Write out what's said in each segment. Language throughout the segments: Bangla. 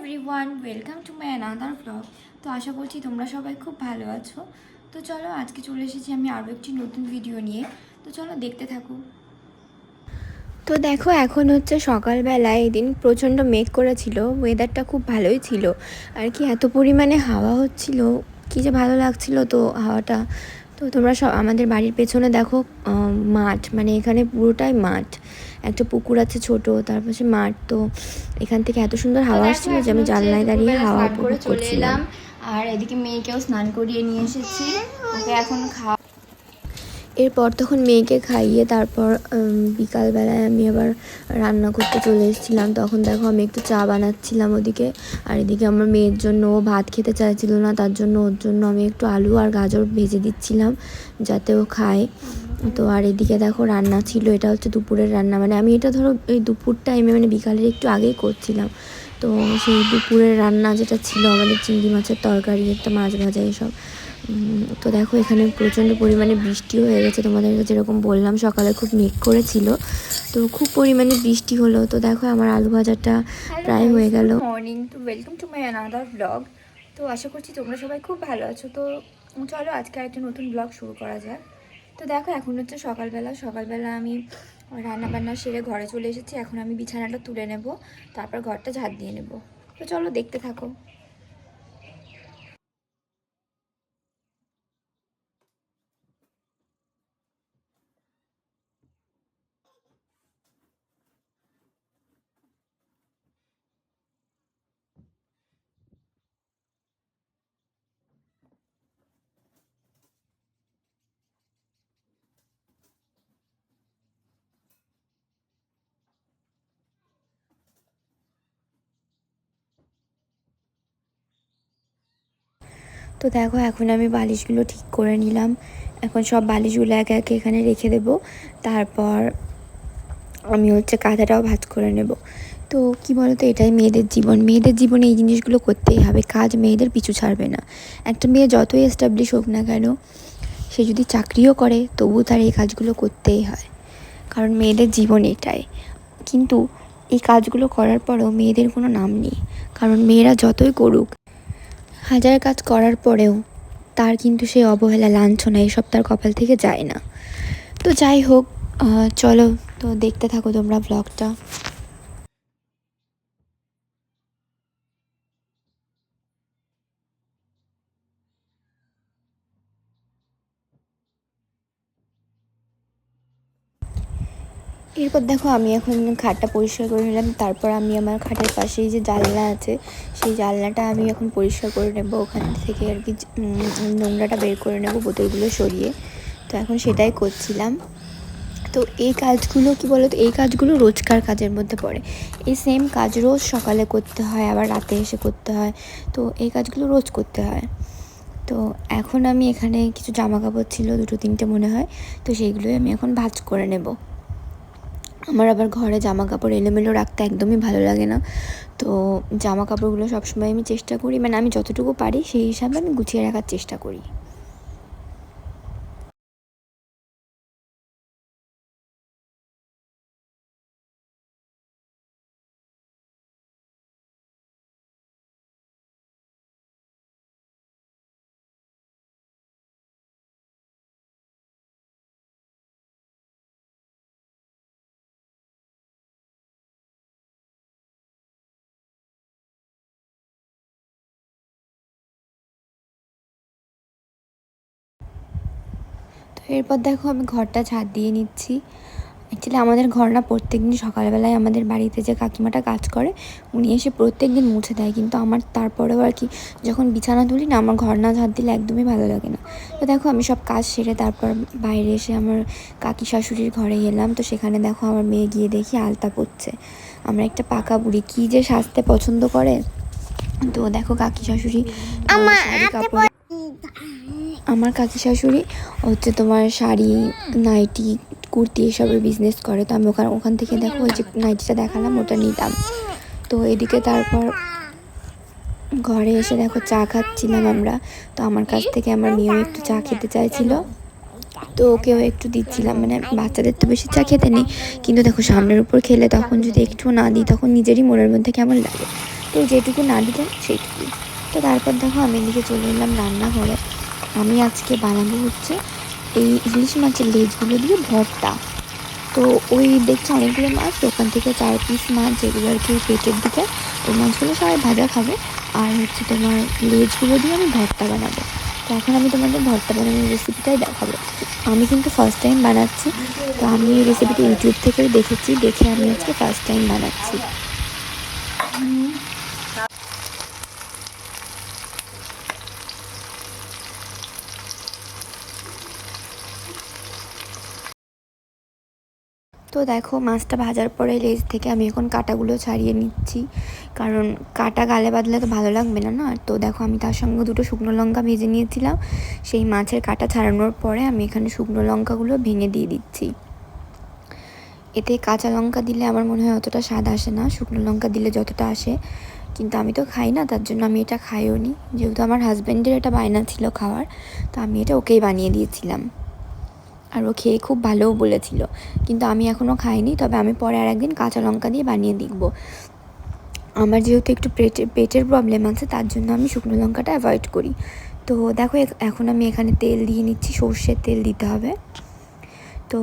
Everyone welcome to my another blog তো আশা করছি তোমরা সবাই খুব ভালো আছো। তো চলো আজকে চলে এসেছি আমি আরও একটি নতুন ভিডিও নিয়ে। তো চলো দেখতে থাকো। তো দেখো, এখন হচ্ছে সকালবেলা এদিন প্রচণ্ড মেঘ করেছিল ওয়েদারটা খুব ভালোই ছিল। আর কি এত পরিমাণে হাওয়া হচ্ছিল, কি যে ভালো লাগছিল তো হাওয়াটা। তো তোমরা সব আমাদের বাড়ির পেছনে দেখো মাঠ মানে এখানে পুরোটাই মাঠ। একটা পুকুর আছে ছোট তার পাশে মাঠ তো এখান থেকে এত সুন্দর হাওয়া আসছিল যে আমি জানলায় দাঁড়িয়ে হাওয়া উপভোগ করছিলাম। আর এদিকে মেয়েকেও স্নান করিয়ে নিয়ে এসেছি। ওকে এখন খাওয়া এরপর তখন মেয়েকে খাইয়ে তারপর বিকালবেলায় আমি আবার রান্না করতে চলে এসেছিলাম। তখন দেখো আমি একটু চা বানাচ্ছিলাম ওদিকে। আর এদিকে আমার মেয়ের জন্য ও ভাত খেতে চাইছিল না, তার জন্য ওর জন্য আমি একটু আলু আর গাজর ভেজে দিচ্ছিলাম যাতে ও খায়। তো আর এদিকে দেখো রান্না ছিল, এটা হচ্ছে দুপুরের রান্না। মানে আমি এটা ধরো এই দুপুর টাইমে মানে বিকালের একটু আগেই করছিলাম। তো সেই দুপুরের রান্না যেটা ছিল, আমাদের চিংড়ি মাছের তরকারি, একটা মাছ ভাজা, এসব। তো দেখো এখানে প্রচণ্ড পরিমাণে বৃষ্টি হয়ে গেছে। তোমাদেরকে যেরকম বললাম সকালে খুব মেঘ করেছিল। তো খুব পরিমাণে বৃষ্টি হলো। তো দেখো আমার আলু ভাজাটা প্রায় হয়ে গেল। মর্নিং তো welcome to my another blog তো আশা করছি তোমরা সবাই খুব ভালো আছো। তো চলো আজকে একটা নতুন ব্লগ শুরু করা যাক। তো দেখো এখন হচ্ছে সকালবেলা। সকালবেলা আমি রান্না বান্না সেরে ঘরে চলে এসেছি। এখন আমি বিছানাটা তুলে নেব। তারপর ঘরটা ঝাড় দিয়ে নেব। তো চলো দেখতে থাকো। তো দেখো, এখন আমি বালিশগুলো ঠিক করে নিলাম। এখন সব বালিশগুলো একে একে এখানে রেখে দেব। তারপর আমি হচ্ছে কাঁথাটাও ভাজ করে নেব। তো কি বলতো, এটাই মেয়েদের জীবন। মেয়েদের জীবনে এই জিনিসগুলো করতেই হবে। কাজ মেয়েদের পিছু ছাড়বে না। একটা মেয়ে যতই এস্টাবলিশ হোক না কেন, সে যদি চাকরিও করে, তবু তার এই কাজগুলো করতেই হয়। কারণ মেয়েদের জীবন এটাই। কিন্তু এই কাজগুলো করার পরেও মেয়েদের কোনো নাম নেই। কারণ মেয়েরা যতই করুক হাজার কাজ করার পরেও তার কিন্তু সেই অবহেলা, লাঞ্ছনা এইসব তার কপাল থেকে যায় না। তো যাই হোক চলো তো দেখতে থাকো তোমরা ব্লগটা এরপর দেখো আমি এখন খাটটা পরিষ্কার করে নিলাম। তারপর আমি আমার খাটের পাশেই যে জানলা আছে, সেই জানলাটা আমি এখন পরিষ্কার করে নেব। ওখান থেকে আর কি নোংরাটা বের করে নেব বোতলগুলো সরিয়ে। তো এখন সেটাই করছিলাম। তো এই কাজগুলো কি বলতো, এই কাজগুলো রোজকার কাজের মধ্যে পড়ে। এই সেম কাজ রোজ সকালে করতে হয়, আবার রাতে এসে করতে হয়। তো এই কাজগুলো রোজ করতে হয়। তো এখন আমি এখানে কিছু জামা কাপড় ছিল, দুটো তিনটে মনে হয়। তো সেইগুলোই আমি এখন ভাজ করে নেব। আমার আবার ঘরে জামা কাপড় এলোমেলো রাখতে একদমই ভালো লাগে না। তো জামা কাপড়গুলো সবসময় আমি চেষ্টা করি মানে আমি যতটুকু পারি সেই হিসাবে আমি গুছিয়ে রাখার চেষ্টা করি। এরপর দেখো আমি ঘরটা ঝাড় দিয়ে নিচ্ছি। অ্যাকচুয়ালি আমাদের ঘর না প্রত্যেক দিন সকালবেলায় আমাদের বাড়িতে যে কাকিমাটা কাজ করে উনি এসে প্রত্যেক দিন মুছে দেয়। কিন্তু আমার তারপরেও আর কি যখন বিছানা তুলি না আমার ঘর না ঝাড় দিলে একদমই ভালো লাগে না। তো দেখো আমি সব কাজ সেরে তারপর বাইরে এসে আমার কাকি শাশুড়ির ঘরে এলাম। তো সেখানে দেখো আমার মেয়ে গিয়ে দেখি আলতা পড়ছে আমরা একটা পাকা বুড়ি কী যে সাজতে পছন্দ করে। তো দেখো কাকি শাশুড়ি শাড়ি কাপড় আমার কাকি শাশুড়ি হচ্ছে তোমার শাড়ি, নাইটি, কুর্তি এসবের বিজনেস করে। তো আমি ওখান ওখান থেকে দেখো ওই যে নাইটিটা দেখালাম, ওটা নিতাম তো এদিকে তারপর ঘরে এসে দেখো চা খাচ্ছিলাম আমরা। তো আমার কাছ থেকে আমার মেয়েও একটু চা খেতে চাইছিল। তো ওকেও একটু দিচ্ছিলাম মানে বাচ্চাদের তো বেশি চা খেতে নেই। কিন্তু দেখো সামনের উপর খেলে তখন যদি একটু না দিই, তখন নিজেরই মনের মধ্যে কেমন লাগে? তো যেটুকু না দিতাম সেইটুকু তো তারপর দেখো আমি এদিকে চলে এলাম রান্না রান্নাঘরে। আমি আজকে বানাবো হচ্ছে এই ইলিশ মাছের লেজগুলো দিয়ে ভর্তা। তো ওই দেখছি অনেকগুলো মাছ দোকান থেকে চার পিস মাছ যেগুলো আর কি পেটের দিকে, ওই মাছগুলো সবাই ভাজা খাবে। আর হচ্ছে তোমার লেজগুলো দিয়ে আমি ভর্তা বানাবো। তো এখন আমি তোমাদের ভর্তা বানানোর রেসিপিটাই দেখাবো। আমি কিন্তু ফার্স্ট টাইম বানাচ্ছি, তো আমি এই রেসিপিটা ইউটিউব থেকেও দেখেছি, দেখে আমি আজকে ফার্স্ট টাইম বানাচ্ছি। তো দেখো, মাছটা ভাজার পরে লেজ থেকে আমি এখন কাটাগুলো ছাড়িয়ে নিচ্ছি। কারণ কাটা গালে বাদলে তো ভালো লাগবে না না? তো দেখো, আমি তার সঙ্গে দুটো শুকনো লঙ্কা ভেজে নিয়েছিলাম। সেই মাছের কাটা ছাড়ানোর পরে আমি এখানে শুকনো লঙ্কাগুলো ভেঙে দিয়ে দিচ্ছি। এতে কাঁচা লঙ্কা দিলে আমার মনে হয় অতটা স্বাদ আসে না, শুকনো লঙ্কা দিলে যতটা আসে। কিন্তু আমি তো খাই না, তার জন্য আমি এটা খাইও নি যেহেতু আমার হাজব্যান্ডের এটা বায়না ছিল খাওয়ার, তো আমি এটা ওকেই বানিয়ে দিয়েছিলাম। আর ও খেয়ে খুব ভালোও বলেছিল। কিন্তু আমি এখনও খাইনি, তবে আমি পরে আর একদিন কাঁচা লঙ্কা দিয়ে বানিয়ে দেখব। আমার যেহেতু একটু পেটের পেটের প্রবলেম আছে, তার জন্য আমি শুকনো লঙ্কাটা অ্যাভয়েড করি। তো দেখো এখন আমি এখানে তেল দিয়ে নিচ্ছি, সর্ষের তেল দিতে হবে। তো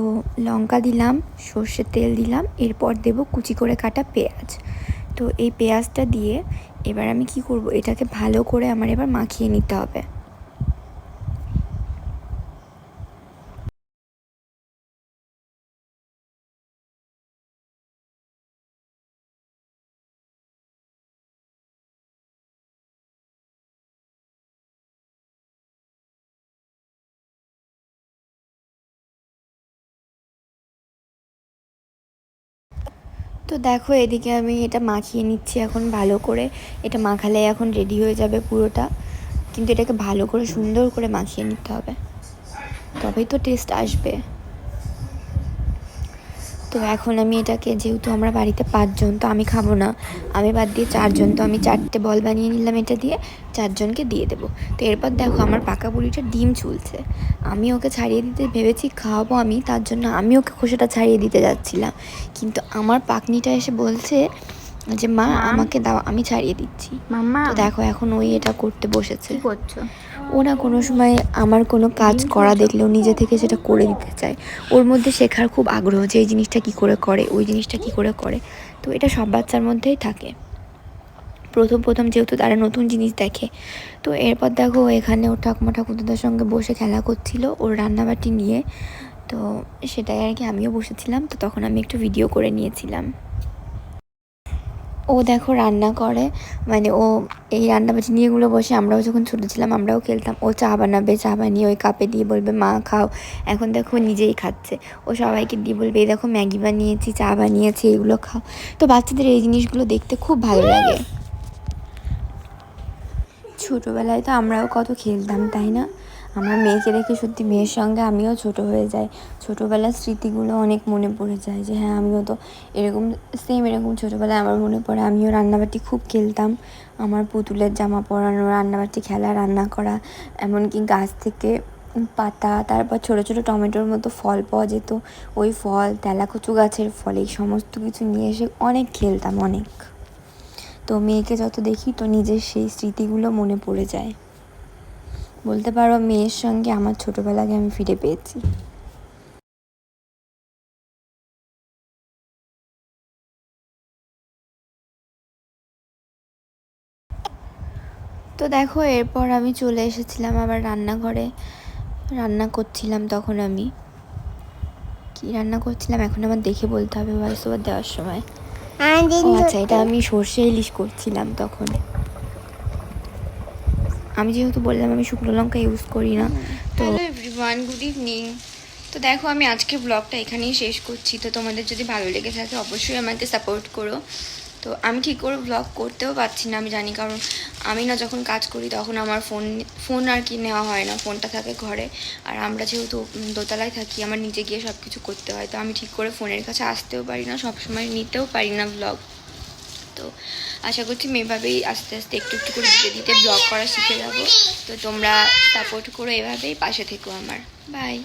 লঙ্কা দিলাম, সর্ষের তেল দিলাম, এরপর দেব কুচি করে কাটা পেঁয়াজ। তো এই পেঁয়াজটা দিয়ে এবার আমি কি করব, এটাকে ভালো করে আমার এবার মাখিয়ে নিতে হবে। তো দেখো, এদিকে আমি এটা মাখিয়ে নিচ্ছি এখন ভালো করে। এটা মাখালে এখন রেডি হয়ে যাবে পুরোটা। কিন্তু এটাকে ভালো করে সুন্দর করে মাখিয়ে নিতে হবে। তবেই তো টেস্ট আসবে। তো এখন আমি এটাকে যেহেতু আমরা বাড়িতে পাঁচজন তো আমি খাব না। আমি বাদ দিয়ে চারজন তো আমি চারটে বল বানিয়ে নিলাম এটা দিয়ে চারজনকে দিয়ে দেবো। তো এরপর দেখো আমার পাকা বুড়িটা ডিম চুলছে আমি ওকে ছাড়িয়ে দিতে ভেবেছি খাওয়াবো আমি তার জন্য আমি ওকে খোসাটা ছাড়িয়ে দিতে যাচ্ছিলাম। কিন্তু আমার পাকনিটা এসে বলছে যে মা আমাকে দাও আমি ছাড়িয়ে দিচ্ছি। মাম্মা। তো দেখো এখন ওই এটা করতে বসেছে। করছ? ও না কোনো সময় আমার কোনো কাজ করা দেখলেও নিজে থেকে সেটা করে দিতে চায়। ওর মধ্যে শেখার খুব আগ্রহ যে এই জিনিসটা কী করে করে, ওই জিনিসটা কী করে করে। তো এটা সব বাচ্চার মধ্যেই থাকে। প্রথম প্রথম যেহেতু তারা নতুন জিনিস দেখে। তো এরপর দেখো এখানে ওর ঠাকুমা ঠাকুরদার সঙ্গে বসে খেলা করছিল ওর রান্নাবাটি নিয়ে। তো সেটাই আর কি আমিও বসেছিলাম। তো তখন আমি একটু ভিডিও করে নিয়েছিলাম। ও দেখো রান্না করে মানে ও এই রান্নাবাটি নিয়েগুলো বসে, আমরাও যখন ছোটো ছিলাম আমরাও খেলতাম। ও চা বানাবে, চা বানিয়ে ওই কাপে দিয়ে বলবে, মা, খাও। এখন দেখো নিজেই খাচ্ছে। ও সবাইকে দিয়ে বলবে, এই দেখো ম্যাগি বানিয়েছি, চা বানিয়েছি, এগুলো খাও। তো বাচ্চাদের এই জিনিসগুলো দেখতে খুব ভালো লাগে। ছোটোবেলায় তো আমরাও কত খেলতাম, তাই না? আমার মেয়েকে দেখে সত্যি মেয়ের সঙ্গে আমিও ছোট হয়ে যাই। ছোটোবেলার স্মৃতিগুলো অনেক মনে পড়ে যায় যে হ্যাঁ আমিও তো এরকম সেম এরকম ছোটোবেলায় আমার মনে পড়ে। আমিও রান্নাবাটি খুব খেলতাম। আমার পুতুলের জামা পরানো, রান্নাবাটি খেলা, রান্না করা, এমনকি গাছ থেকে পাতা, তারপর ছোটো ছোটো টমেটোর মতো ফল পাওয়া যেত। ওই ফল, তেলাকুচু গাছের ফল, এই সমস্ত কিছু নিয়ে এসে অনেক খেলতাম অনেক। তো মেয়েকে যত দেখি তো নিজের সেই স্মৃতিগুলো মনে পড়ে যায়। বলতে পারো মেয়ের সঙ্গে আমার ছোটোবেলাকে আমি ফিরে পেয়েছি। তো দেখো এরপর আমি চলে এসেছিলাম আবার রান্নাঘরে। রান্না করছিলাম তখন আমি। কি রান্না করছিলাম? এখন আমার দেখে বলতে হবে ভয়েস ওভার দেওয়ার সময়। আচ্ছা এটা আমি সর্ষে ইলিশ করছিলাম তখন। আমি যেহেতু বললাম আমি শুকনো লঙ্কা ইউজ করি না তো এভরিওয়ান গুড ইভিনিং তো দেখো আমি আজকে ব্লগটা এখানেই শেষ করছি। তো তোমাদের যদি ভালো লেগে থাকে অবশ্যই আমাকে সাপোর্ট করো। তো আমি ঠিক করে ব্লগ করতেও পারছি না আমি জানি। কারণ আমি না যখন কাজ করি তখন আমার ফোন ফোন আর কি নেওয়া হয় না। ফোনটা থাকে ঘরে। আর আমরা যেহেতু দোতলায় থাকি আমার নিচে গিয়ে সব কিছু করতে হয়। তো আমি ঠিক করে ফোনের কাছে আসতেও পারি না সবসময় নিতেও পারি না ব্লগ তো আশা করছি আমি এভাবেই আস্তে আস্তে একটু একটু করে দিতে দিতে ব্লগ করা শিখে যাব। তো তোমরা সাপোর্ট করো এভাবেই, পাশে থেকো আমার। বাই